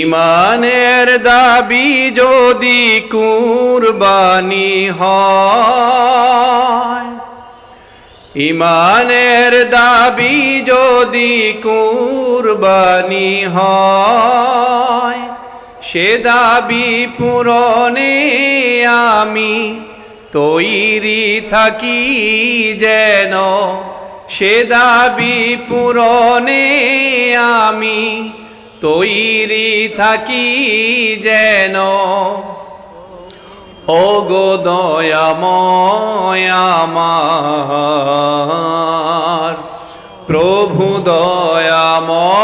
ইমানের দাবি যদি কুরবানি হয়, ইমানের দাবি যদি কুরবানি হয়, সে দাবি পূরণে আমি তৈরি থাকি যেন, সে দাবি পূরণে আমি তৈরি থাকি যেন। ও গো দয়াময় আমার, প্রভু দয়াময়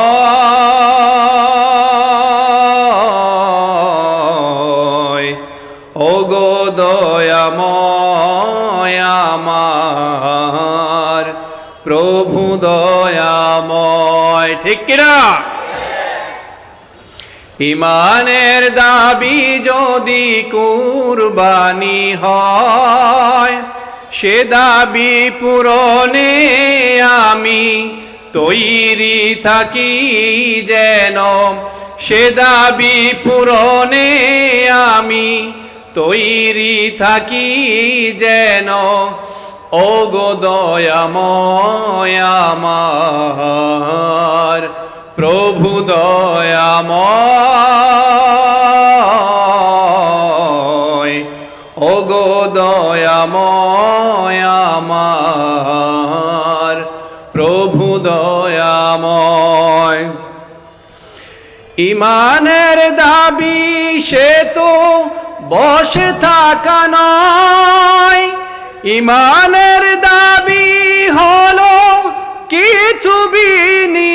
ও গো দয়াময় আমার, প্রভু দয়াময়। ঠিক কিনা? ইমানের দাবি যদি কুরবানি হয়, সে দাবি পূরণে আমি তৈরি থাকি যেন, সে দাবি পূরণে আমি তৈরি থাকি যেন। ও গো দয়াময় আমার। প্রভু দয়াময় ও গো দয়াময় আমার, প্রভু দয়াময়। ইমানের দাবি সে তো বসে থাকা নয়, ইমানের দাবি হলো কিছু বিনিময়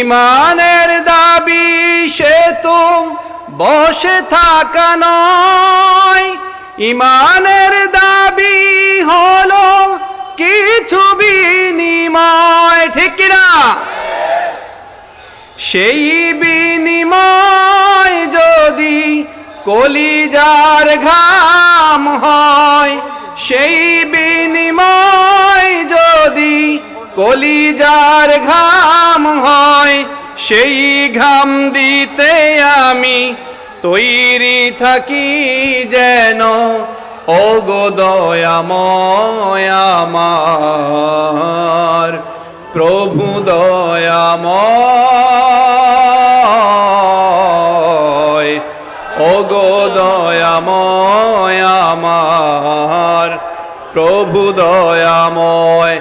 ইমানের দাবি সে তো বসে থাকা নয়। ইমানের দাবি হলো কিছু বিনিময়, ঠিক কিনা? সেই বিনিময় যদি কলিজার ঘাম হয়, সেই বিনিময় কলিজার ঘাম হয়, সেই ঘাম দিতে আমি তৈরি থাকি যেন ও গো দয়াময় আমার। প্রভু দয়াময় আমার। প্রভু দয়াময়